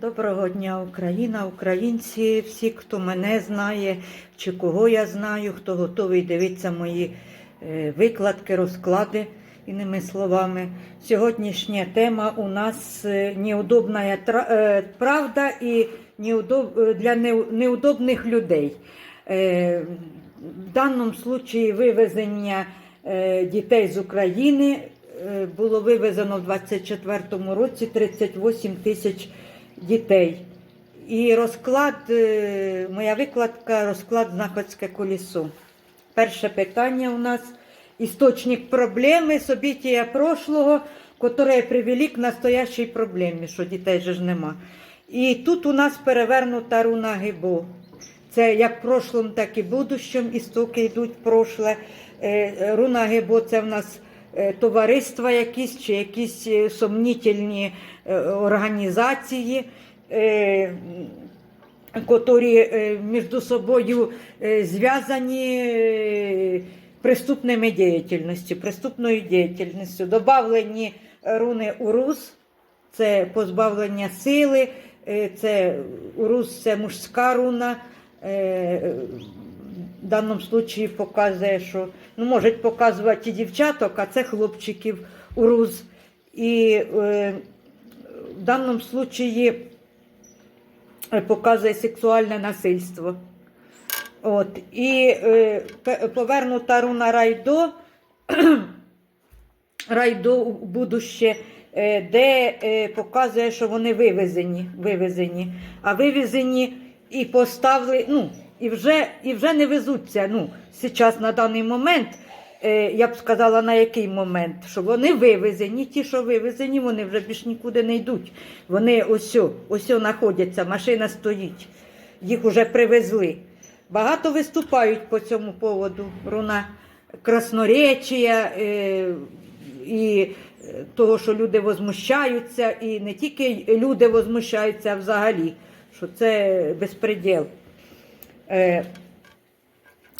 Доброго дня, Україна, українці, всі, хто мене знає, чи кого я знаю, хто готовий дивитися мої е, викладки, розклади, іними словами. Сьогоднішня тема у нас е, неудобна е, правда і для неудобних людей. В даному случаї вивезення дітей з України було вивезено в 24-му році 38 тисяч дітей. І розклад, е, моя викладка, розклад знаходське колесо. Перше питання у нас істочник проблеми, события прошлого, яке привели к настоящій проблемі, що дітей же ж нема. І тут у нас перевернута руна Гибо. Це як в прошлому, так і в будущому. Істоки йдуть прошле. Е, Руна Гибо це в нас е, товариства якісь чи якісь е, сомнітельні е, організації, е, котрі е, між собою е, зв'язані е, преступними діяльністю, преступною діяльністю. Добавлені руни Урус, це позбавлення сили, е, це Урус це мужська руна. Е, В даному случаї показує, що ну, можуть показувати і дівчаток, а це хлопчиків Урус. І е, в даному случаї е, показує сексуальне насильство. От. І е, повернута руна Райдо, Райдо у будуще, е, де е, показує, що вони вивезені, вивезені. А вивезені і поставили, ну, і вже, і вже не везуться. Ну, зараз на даний момент, я б сказала, на який момент, що вони вивезені, ті, що вивезені, вони вже більш нікуди не йдуть. Вони ось, ось знаходяться, машина стоїть, їх вже привезли. Багато виступають по цьому поводу. Руна красноречія е, і е, того, що люди возмущаються, і не тільки люди возмущаються, а взагалі, що це безпреділ.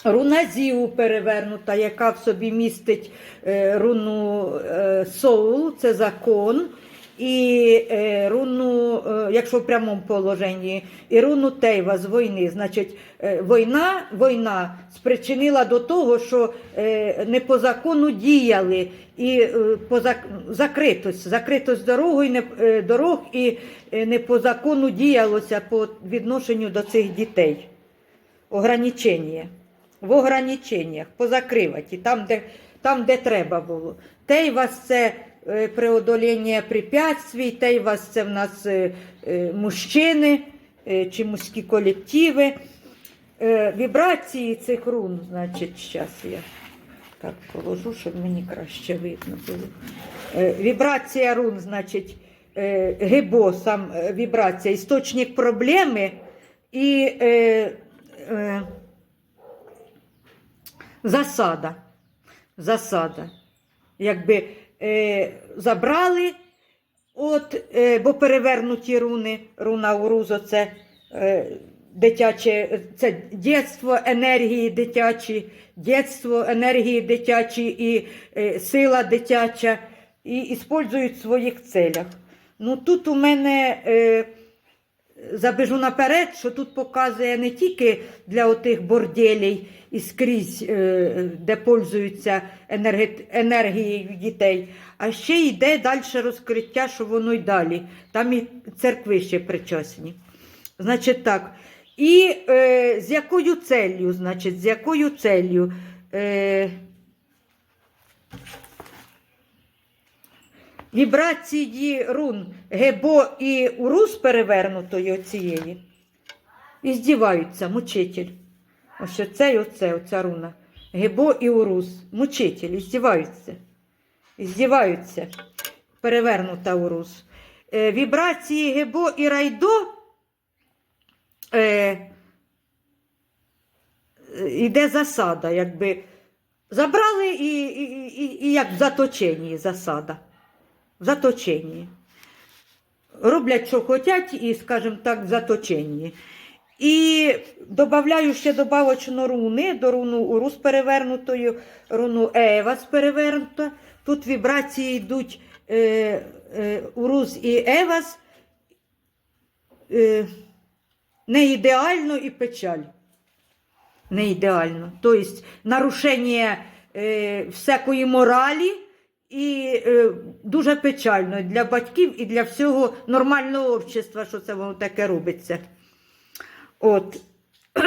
Руна Зіу перевернута, яка в собі містить е, руну е, Соул, це закон, і е, руну, якщо в прямому положенні, і руну Тейва з війни. Значить, війна, війна спричинила до того, що не по закону діяли і по зак... закритость, закритость дорогою, не, е, дорог і не по закону діялося по відношенню до цих дітей ограничення. В ограниченнях, позакриваті, там, де, там, де треба було. Те й вас це е, преодоління препятствий, те й вас це в нас е, е, мужчини е, чи мужські колективи. Е, вібрації цих рун, значить, зараз я так положу, щоб мені краще видно було. Е, вібрація рун, значить, е, гибо, сам е, вібрація, істочник проблеми і е, е, засада. Засада. Якби е, забрали, от, е, бо перевернуті руни, руна Урузо це е, дитяче, це дитинство енергії дитячі, дитинство енергії дитячі і е, сила дитяча, і іспользують в своїх целях. Ну тут у мене. Е, забежу наперед, що тут показує не тільки для отих борделей і скрізь, е, де пользуються енергією дітей, а ще йде далі розкриття, що воно й далі. Там і церкви ще причасні. Значить так. І е, з якою целью, значить, з якою целью? Е, вібрації рун Гебо і Урус перевернутої оцієї. І здіваються, мучитель. Ось оце і оце, оця руна. Гебо і Урус. Мучитель, і здіваються. І здіваються. Перевернута Урус. Е, вібрації Гебо і Райдо. Е, іде засада, якби забрали і, і, і, і як в заточенні засада в заточенні. Роблять, що хочуть, і, скажімо так, в заточенні. І додаю ще добавочно руни, до руну Урус перевернутою, руну Евас перевернута. Тут вібрації йдуть е, е, Урус і Евас, е, не ідеально і печаль. Не ідеально. Тобто нарушення е, всякої моралі і е, дуже печально для батьків і для всього нормального общества, що це воно таке робиться. От.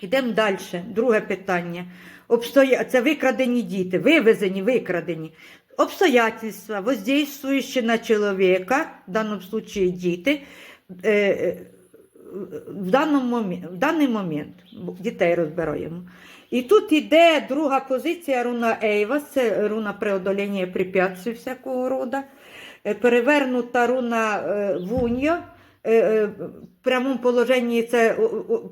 Йдемо далі. Друге питання. Обстоя... Це викрадені діти, вивезені, викрадені. Обстоятельства, воздействующие на человека, в даному случае діти, е, е, в, даному в даний момент дітей розбираємо. І тут іде друга позиція руна Ейвас, це руна преодолення препятствий всякого роду. Е, Перевернута руна Вуньо. Е, е, В прямому положенні це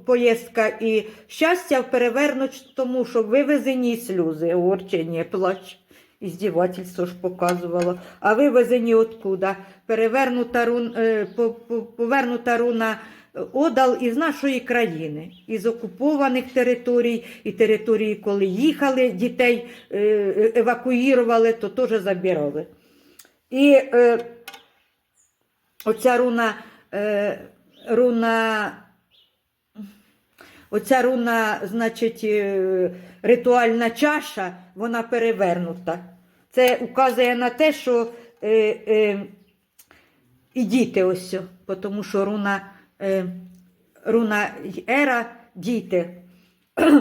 поїздка і щастя, в перевернутому, що вивезені сльози, огорчення, плач. Іздівательство ж показувало. А вивезені откуда? Перевернута рун, е, по- по- повернута руна Одал із нашої країни, із окупованих територій, і території, коли їхали, дітей е, евакуїрували, то теж забирали. І е, оця руна, е, руна, оця руна, значить, е, ритуальна чаша, вона перевернута. Це указує на те, що е, е, і діти ось, тому що руна, е, руна ера діти.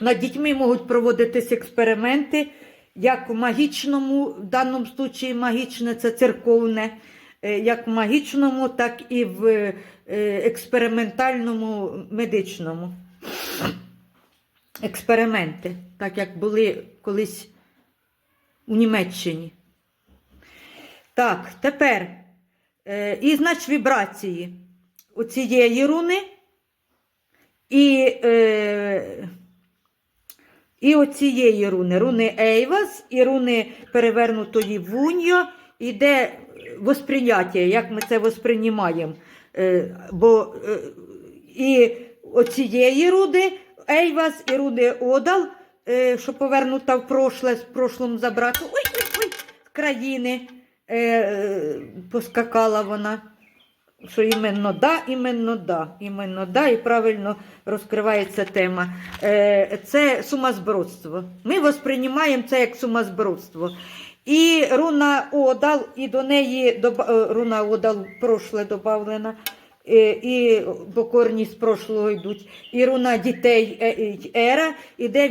Над дітьми можуть проводитись експерименти, як в магічному, в даному случаї магічне це церковне, як в магічному, так і в е, експериментальному медичному. Експерименти, так як були колись у Німеччині. Так, тепер. Е, і, значить, вібрації оцієї руни і, е, і оцієї руни, руни Ейвас і руни перевернутої Вуньо, іде восприйняття, як ми це восприймаємо. Е, бо е, і оцієї руни Ейвас і руни Одал, е, що повернута в прошле, з прошлом забрати. Ой, ой, ой, з країни поскакала вона. Що іменно да, іменно да, іменно да, і правильно розкривається тема. Це сумасбродство. Ми восприймаємо це як сумасбродство. І руна Одал, і до неї доба- е, руна Одал прошле додавлена, е, і покорність з прошлого йдуть. І руна дітей е, ера, іде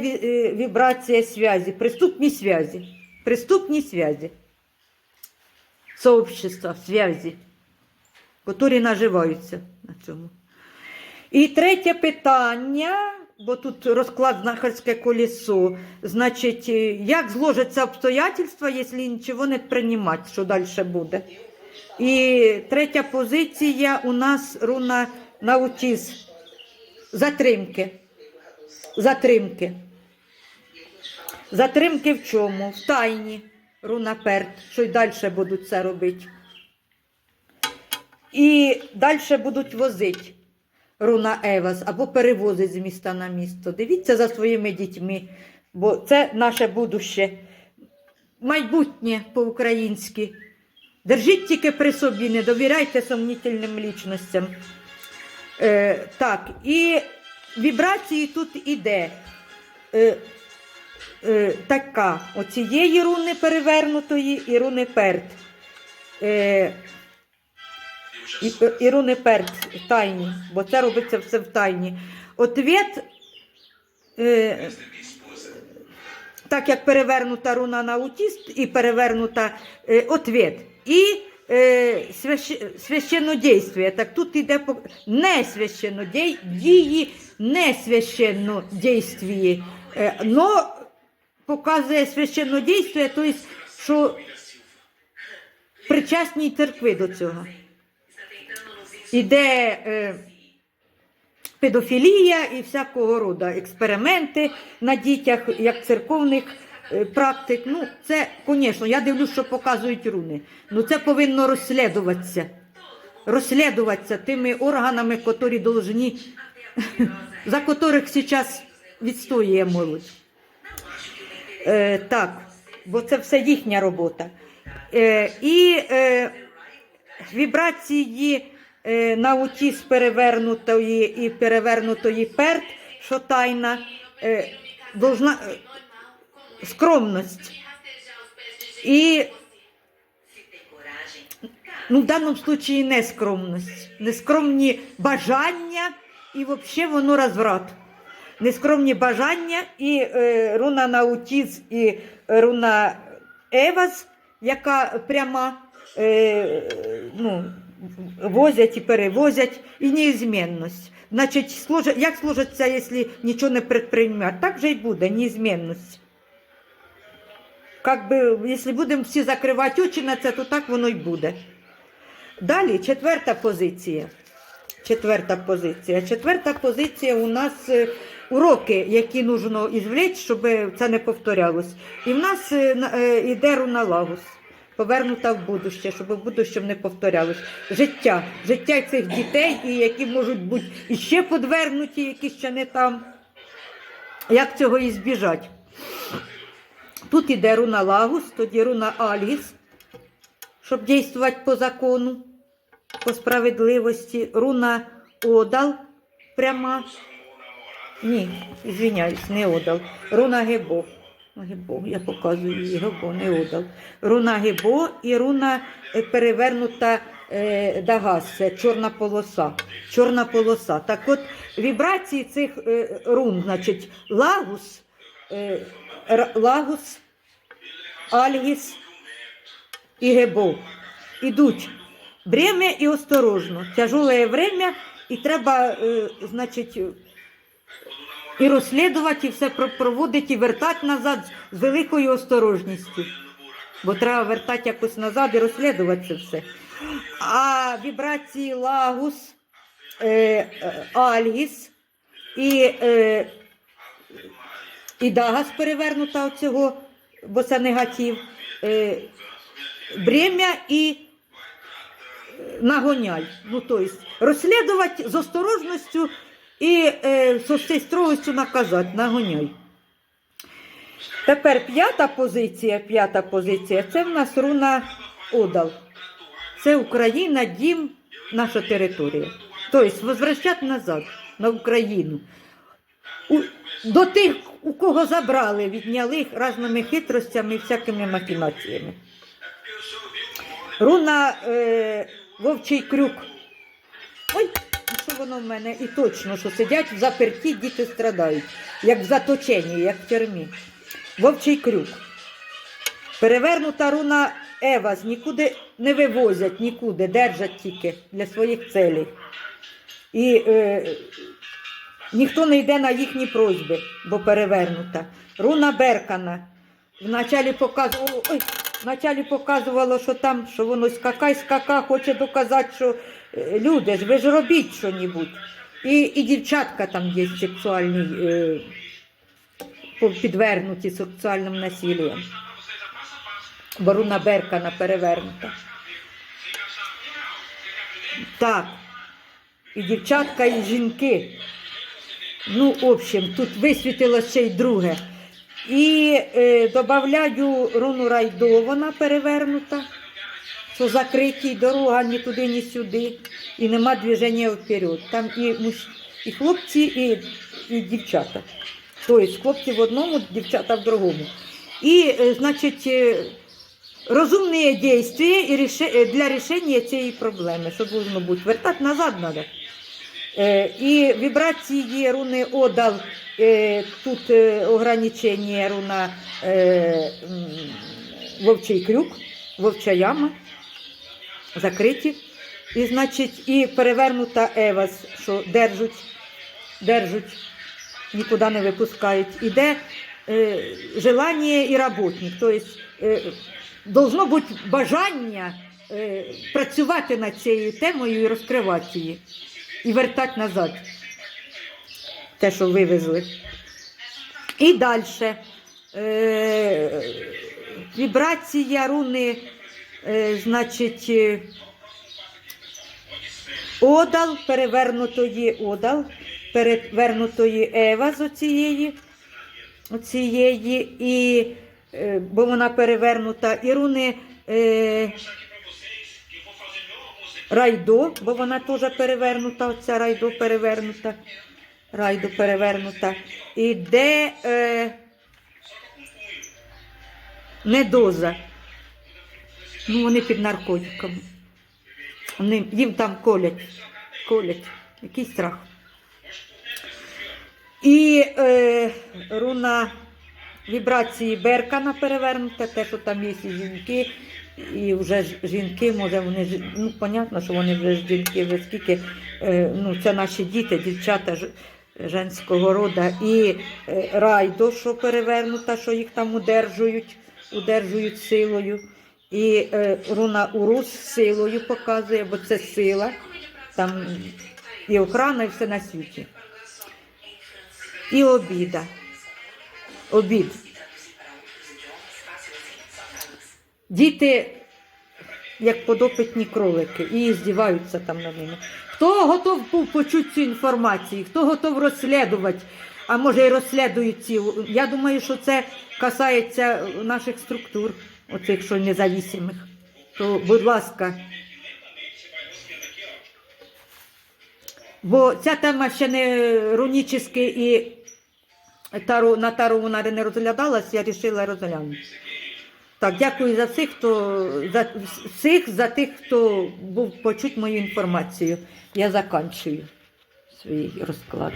вібрація зв'язі, приступні зв'язі. Приступні зв'язі. Сообщества, зв'язі, які наживаються на цьому. І третє питання, бо тут розклад знахарське колесо. Значить, е, як зложаться обстоятельства, якщо нічого не приймати, що далі буде. І третя позиція у нас руна наутіз. Затримки. Затримки. Затримки в чому? В тайні. Руна перт, що й далі будуть це робити. І далі будуть возити руна Евас або перевозить з міста на місто. Дивіться за своїми дітьми, бо це наше будуще. Майбутнє по-українськи. Держіть тільки при собі, не довіряйте сумнітельним лічностям. Е, так, і вібрації тут іде. Е, е, така оцієї руни перевернутої і руни перт. Е, і, і руни перт тайні, бо це робиться все в тайні. Ответ, е, так як перевернута руна на аутіст і перевернута е, ответ. І е, свящ- священнодействие. Так тут йде по не священнодій, дії не священнодействії. Е, но показує священнодействие, тобто, що причасні церкви до цього. Іде е, педофілія і всякого роду експерименти на дітях, як церковних е, практик. Ну, це, звісно, я дивлюсь, що показують руни. Ну це повинно розслідуватися. Розслідуватися тими органами, які должні, за яких зараз відстоює молодь. Е, так, бо це все їхня робота. Е, і е, вібрації е, наутіс перевернутої і перевернутої перт, що тайна, е, должна, е, скромність. І ну, в даному случаї не скромність, нескромні бажання і взагалі воно розврат. Нескромні бажання і е, руна наутіз і руна Евас, яка пряма, е, ну, возять і перевозять, і неізмінність. Значить, як сложиться, якщо нічого не предприймати? Так же й буде, неізмінність. Как би, якщо будемо всі закривати очі на це, то так воно й буде. Далі, четверта позиція. Четверта позиція. Четверта позиція у нас е, уроки, які нужно ізвлечь, щоб це не повторялось. І в нас е, е, іде руна лагус, повернута в будуще, щоб в будущому не повторялось. Життя, життя цих дітей, і які можуть бути іще подвернуті, які ще не там. Як цього і збіжать? Тут іде руна лагус, тоді руна альгіс, щоб дійствувати по закону, по справедливості. Руна одал пряма. Ні, звиняюсь, не одал. Руна гебо. Гебо, я показую її, гебо, не одал. Руна гебо і руна е, перевернута е, дагас, це чорна полоса. Чорна полоса. Так от вібрації цих е, рун, значить, лагус, е, лагус, альгіс і гебо. Ідуть бремя і осторожно. Тяжеле время, і треба, е, значить, і розслідувати, все проводити, вертати назад з великою осторожністю. Бо треба вертати якось назад і розслідувати це все. А вібрації лагус, е, е, альгіс і, е, і дагас перевернута оцього, бо це негатив. Е, бремя і е, нагоняй. Ну, тобто, розслідувати з осторожністю і е, цією строгостю наказати, нагоняй. Тепер п'ята позиція, п'ята позиція це в нас руна Одал. Це Україна, дім, наша територія. Тобто, возвращати назад на Україну. У, до тих, у кого забрали, відняли їх різними хитростями і всякими махінаціями. Руна е, Вовчий крюк. Ой, воно в мене? І точно, що сидять в заперті, діти страдають, як в заточенні, як в тюрмі. Вовчий крюк. Перевернута руна Евас нікуди не вивозять, нікуди, держать тільки для своїх целей. І е, ніхто не йде на їхні просьби, бо перевернута. Руна Беркана. Вначалі показувало, ой, вначалі показувало, що там, що воно скакай, скака, хоче доказати, що люди ж, ви ж робіть що-небудь. І, і дівчатка там є сексуальні, е, підвернуті сексуальним насиллям. Бо руна Беркана перевернута. Так. І дівчатка, і жінки. Ну, в общем, тут висвітило ще й друге. І е, додаю руну райдо, вона перевернута, що закриті дорога ні туди, ні сюди, і нема движення вперед. Там і, муж... і хлопці, і, і дівчата. Тобто хлопці в одному, дівчата в другому. І, е, значить, е, розумні дії е, для рішення цієї проблеми, що должно бути. Вертати назад треба. І вібрації руни Одал, е, тут ограничення руна Вовчий крюк, Вовча яма, закриті. І, значить, і перевернута Евас, що держуть, держуть, нікуди не випускають. Іде е, желання і работник. Тобто е, должно бути бажання е, працювати над цією темою і розкривати її і вертати назад те, що вивезли. І далі. Е, вібрація руни, значить, е, одал, перевернутої одал, перевернутої ева з оцієї, оцієї і, е, бо вона перевернута, і руни. Е, райдо, бо вона теж перевернута, оця райдо перевернута. Райдо перевернута. Іде е, недоза. Ну, вони під наркотиками. Вони, їм там колять. Колять. Який страх. І е, руна вібрації Беркана перевернута, те, що там є і жінки, і вже жінки, може вони ну, понятно, що вони вже жінки, вже скільки, е, ну, це наші діти, дівчата женського роду, і е, райдо, що перевернута, що їх там удержують, удержують силою. І е, руна Урус силою показує, бо це сила, там і охрана, і все на світі. І обіда. Обід. Діти, як подопитні кролики, і здіваються там на ними. Хто готов був почути цю інформацію, хто готов розслідувати, а може і розслідують ці. Я думаю, що це касається наших структур, оцих що независимих. То, будь ласка. Бо ця тема ще не рунічески і тару, на тару вона не розглядалась, я вирішила розглянути. Так, дякую за всіх, хто за всіх за тих, хто був почуть мою інформацію. Я заканчую свій розклад.